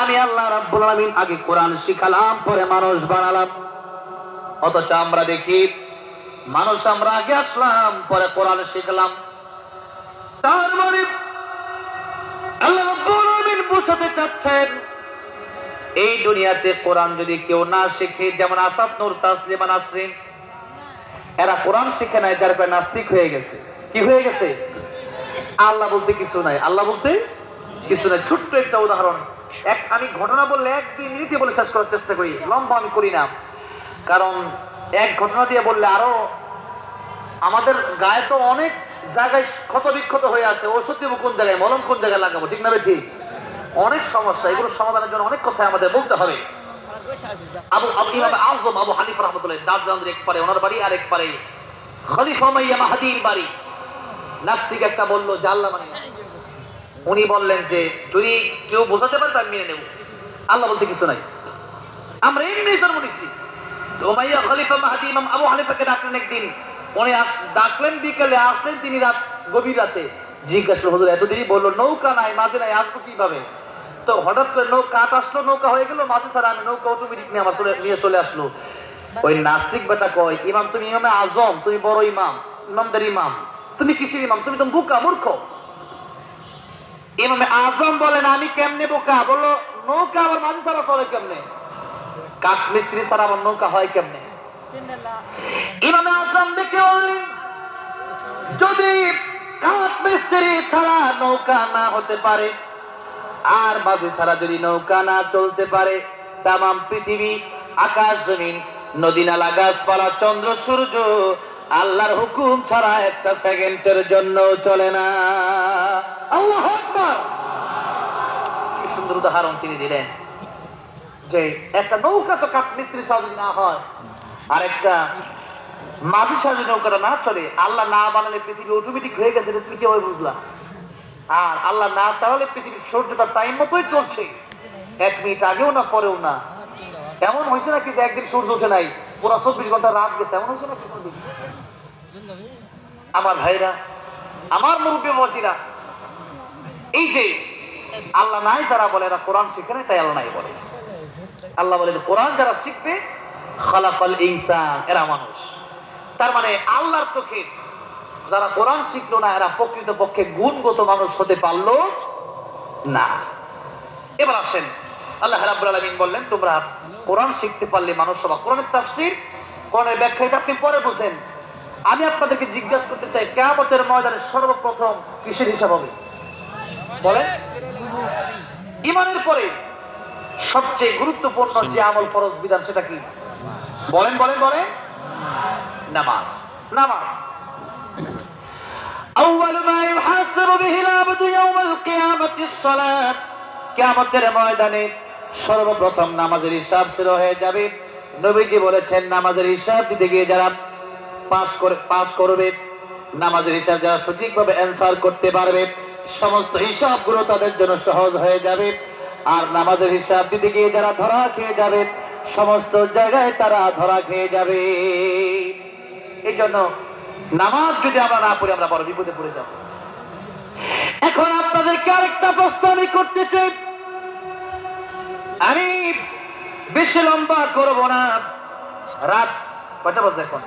আমি আল্লাহ রাব্বুল আলামিন আগে কোরআন শিখালাম, পরে মানুষ বানালাম। অথচ আমরা দেখি, মানুষ আমরা আগে আসলাম, পরে কোরআন শিখলাম। তার মানে আল্লাহ রাব্বুল আলামিন বোঝাতে চাচ্ছেন, এই দুনিয়াতে কোরআন যদি কেউ না শিখে, যেমন আসাদ নূর তাসলিমা নাসরিন, এরা কোরআন শিখে নাই, যার কারণে নাস্তিক হয়ে গেছে। কি হয়ে গেছে? আল্লাহ বলতে কিছু নাই। আল্লাহ বলতে কিছু নাই। ছোট্ট একটা উদাহরণ। এক আমি ঘটনা বললে একদিন মিনিটে বলে শেষ করার চেষ্টা করি, লম্বা আমি করি না। কারণ এক ঘটনা দিয়ে বললে আরও আমাদের গায়ে তো অনেক জায়গায় ক্ষত বিক্ষত হয়ে আছে, ওষুধ দেবো কোন জায়গায়, মলম কোন জায়গায় লাগাবো, ঠিক না ঠিক? অনেক সমস্যা, এগুলো সমাধানের জন্য অনেক কথা আমাদের বলতে হবে। আবু আবু ইমাম আজম, আবু হানিফা রহমতুল্লাহ দার্জানদের এক পারে, ওনার বাড়ি আর এক পারে। খলিফা মাইয়া মাহাদির বাড়ি। নাস্তিক একটা বলল, যে মানে। উনি বললেন যে, যদি কেউ বোঝাতে পারে তার মেনে নেব। আল্লাহ বলতে কিছু নাই। আমরা এমনি জন্ম নিচ্ছি। তো উমাইয়া খলিফা মাহাদি, ইমাম আবু হানিফাকে ডাকলেন একদিন। উনি ডাকলেন বিকেলে, আসলেন তিনি রাত, গভীর রাতে। জিজ্ঞাসা হুজুর, এত দেরি বলল, নৌকা নাই, মাঝে নাই, আসব কীভাবে? তো হঠাৎ করে নৌকা কাঠ আসলো নৌকা হয়ে গেল, মাঝে স্যার আমি নৌকা অটোমেটিক নিয়ে আমার চলে, নিয়ে চলে আসলো। ওই নাস্তিক বেটা কয়, ইমাম, তুমি ইমামে আজম, তুমি বড় ইমাম, ইমামদার ইমাম। তুমি কিসের ইমাম? তুমি তো বোকা মূর্খ। ইমামে আজম বলেন, আমি কেমনে বোকা? বলল, নৌকা আবার মাঝে ছাড়া চলে কেমনে? কাঠ মিস্ত্রি ছাড়া আবার নৌকা হয় কেমনে? ইমামে আজম দেখে বললেন, যদি কাঠ মিস্ত্রি ছাড়া নৌকা না হতে পারে, আর মাঝে ছাড়া যদি নৌকা না চলতে পারে, তামাম পৃথিবী, আকাশ, জমিন, নদী, নালা, গাছপালা, চন্দ্র, সূর্য আল্লাহর হুকুম ছাড়া একটা সেকেন্ডের জন্য চলে না। আল্লাহ সুন্দর উদাহরণ তিনি দিলেন। যে একটা নৌকা তো কাঠ মিস্ত্রি ছাড়া না হয় আর একটা মাঝি ছাড়া নৌকাটা না চলে, আল্লাহ না বানালে পৃথিবী অটোমেটিক হয়ে গেছে তুমি কীভাবে বুঝলা? আর আল্লাহ না চালালে পৃথিবীর সূর্যটা টাইম মতোই চলছে। এক মিনিট আগেও না, পরেও না। এমন হয়েছে নাকি যে একদিন সূর্য ওঠে নাই? পুরো চব্বিশ ঘণ্টা রাত গেছে, এমন হয়েছে নাকি আমার ভাইরা, আমার মুরব্বী মজিরা এই যে আল্লাহ নাই যারা বলে, এরা কোরআন শিখে নাই, তাই আল্লাহ নাই বলে। আল্লাহ বলেন, কোরআন যারা শিখবে, খালাকাল ইনসান, এরা মানুষ। তার মানে আল্লাহর চোখে যারা কোরআন শিখলো না, এরা প্রকৃত পক্ষে গুণগত মানুষ হতে পারল না। এবার আসেন আল্লাহ রাব্বুল আলামিন বললেন তোমরা কোরআন শিখতে পারলে মানুষ সবা কোরআনের তাফসীর কোরআনের ব্যাখ্যা এটা আপনি পরে বুঝেন আমি আপনাদেরকে জিজ্ঞাসা করতে চাই কিয়ামতের ময়দানে সর্বপ্রথম কিসের হিসাব হবে বলেন ইমানের পরে সবচেয়ে গুরুত্বপূর্ণ যে আমল ফরজ বিধান সেটা কি বলেন বলেন বলেন নামাজ নামাজ أول ما يحاسب به العبد يوم القيامة الصلاة কিয়ামতের ময়দানে সর্বপ্রথম নামাজের হিসাব শুরু হয়ে যাবে। নবীজি বলেছেন, নামাজের হিসাব দিতে গিয়ে যারা পাস করে পাস করবে, নামাজের হিসাব যারা সঠিকভাবে অ্যান্সার করতে পারবে, সমস্ত হিসাবগুলো তাদের জন্য সহজ হয়ে যাবে। আর নামাজের হিসাব দিতে গিয়ে যারা ধরা খেয়ে যাবে, সমস্ত জায়গায় তারা ধরা খেয়ে যাবে। এই জন্য নামাজ যদি আমরা না পড়ি, আমরা বড় বিপদে পড়ে যাব। এখন আপনাদেরকে আরেকটা প্রশ্ন আমি করতে চাই। আমি বেশি লম্বা করব না। রাত কয়টা বাজে এখন?